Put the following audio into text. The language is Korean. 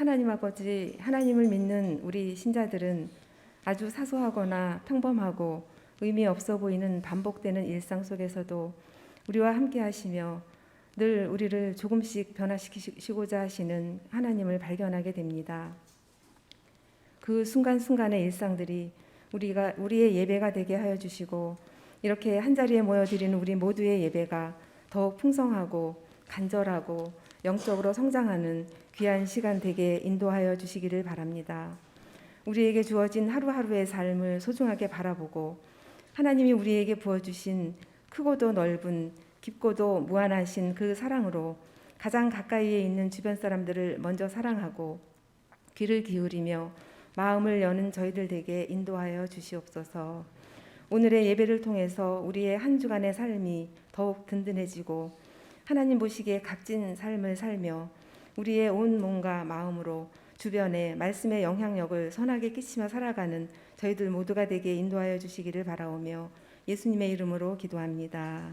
하나님 아버지, 하나님을 믿는 우리 신자들은 아주 사소하거나 평범하고 의미 없어 보이는 반복되는 일상 속에서도 우리와 함께 하시며 늘 우리를 조금씩 변화시키시고자 하시는 하나님을 발견하게 됩니다. 그 순간순간의 일상들이 우리가 우리의 예배가 되게 하여 주시고 이렇게 한 자리에 모여 드리는 우리 모두의 예배가 더욱 풍성하고 간절하고 영적으로 성장하는 귀한 시간 되게 인도하여 주시기를 바랍니다. 우리에게 주어진 하루하루의 삶을 소중하게 바라보고 하나님이 우리에게 부어주신 크고도 넓은 깊고도 무한하신 그 사랑으로 가장 가까이에 있는 주변 사람들을 먼저 사랑하고 귀를 기울이며 마음을 여는 저희들 되게 인도하여 주시옵소서. 오늘의 예배를 통해서 우리의 한 주간의 삶이 더욱 든든해지고 하나님 보시기에 값진 삶을 살며 우리의 온 몸과 마음으로 주변에 말씀의 영향력을 선하게 끼치며 살아가는 저희들 모두가 되게 인도하여 주시기를 바라오며 예수님의 이름으로 기도합니다.